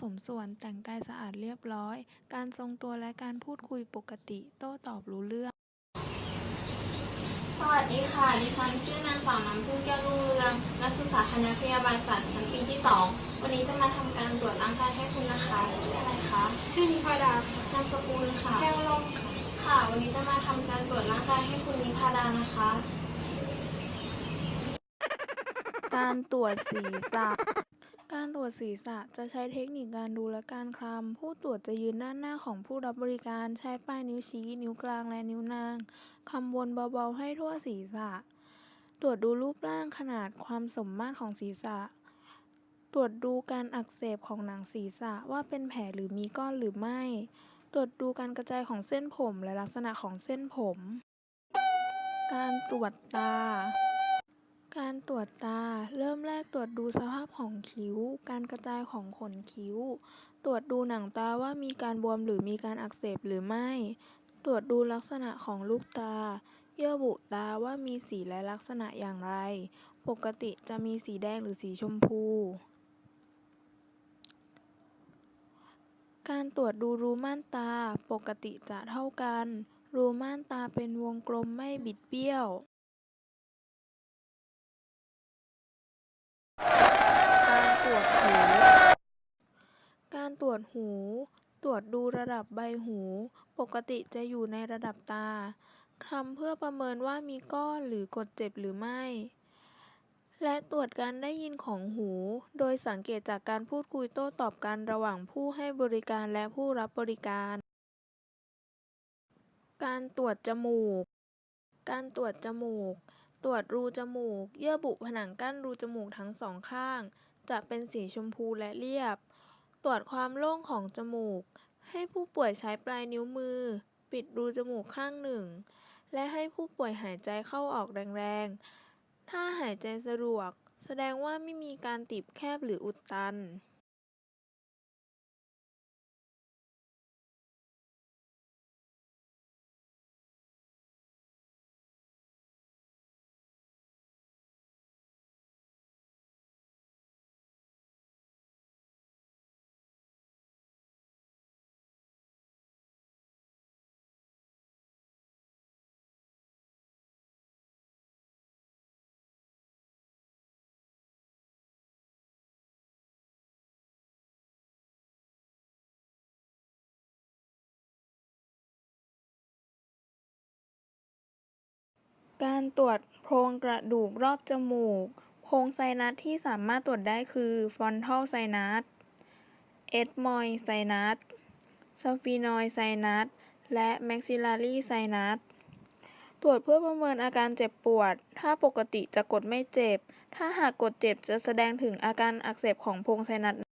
สมส่วน แต่งกายสะอาดเรียบร้อย การทรงตัวและการพูดคุยปกติ โต้ตอบรู้เรื่อง สวัสดีค่ะ ดิฉันชื่อนางสาวน้ำพึ่งแก้วรุ่งเรือง นักศึกษาคณะพยาบาลศาสตร์ชั้นปีที่ 2 วันนี้จะมาทำการตรวจร่างกายให้คุณนะคะ ชื่ออะไรคะ ชื่อนิพาดาค่ะนามสกุลค่ะ แก้วล่องค่ะค่ะ วันนี้จะมาทำการตรวจร่างกายให้คุณนิพาดานะคะ การตรวจศีรษะ การตรวจศีรษะจะใช้เทคนิคการดูและการคลำผู้ตรวจจะยืนด้านหน้าของผู้รับบริการใช้ปลายนิ้วชี้ นิ้วกลางและนิ้วนางคำวนเบาๆให้ทั่วศีรษะ ตรวจดูรูปร่างขนาดความสมมาตรของศีรษะ ตรวจดูการอักเสบของหนังศีรษะว่าเป็นแผลหรือมีก้อนหรือไม่ ตรวจดูการกระจายของเส้นผมและลักษณะของเส้นผม การตรวจตา การตรวจตา เริ่มแรกตรวจดูสภาพของคิ้ว การกระจายของขนคิ้ว ตรวจดูหนังตาว่ามีการบวมหรือมีการอักเสบหรือไม่ ตรวจดูลักษณะของลูกตา เยื่อบุตาว่ามีสีและลักษณะอย่างไร ปกติจะมีสีแดงหรือสีชมพู การตรวจดูรูม่านตา ปกติจะเท่ากัน รูม่านตาเป็นวงกลมไม่บิดเบี้ยว การตรวจหู การตร วจหู ตรวจดูระดับใบหู ปกติจะอยู่ในระดับตา ทำเพื่อประเมินว่ามีก้อนหรือกดเจ็บหรือไม่ และตรวจการได้ยินของหู โดยสังเกตจากการพูดคุยโต้ตอบกันระหว่างผู้ให้บริการและผู้รับบริการ การตรวจจมูก การตรวจจมูก ตรวจรูจมูก เยื่อบุผนังกั้นรูจมูกทั้งสองข้าง จะเป็นสีชมพูและเรียบ ตรวจความโล่งของจมูก ให้ผู้ป่วยใช้ปลายนิ้วมือ ปิดรูจมูกข้างหนึ่ง และให้ผู้ป่วยหายใจเข้าออกแรงๆ ถ้าหายใจสะดวก แสดงว่าไม่มีการตีบแคบหรืออุดตัน การตรวจโพรงกระดูกรอบจมูก โพรงไซนัสที่สามารถตรวจได้คือฟอนทัลไซนัสเอดมอยไซนัสสฟีนอยไซนัสและแม็กซิลลารีไซนัสตรวจเพื่อประเมินอาการเจ็บปวด ถ้าปกติจะกดไม่เจ็บ ถ้าหากกดเจ็บจะแสดงถึงอาการอักเสบของโพรงไซนัส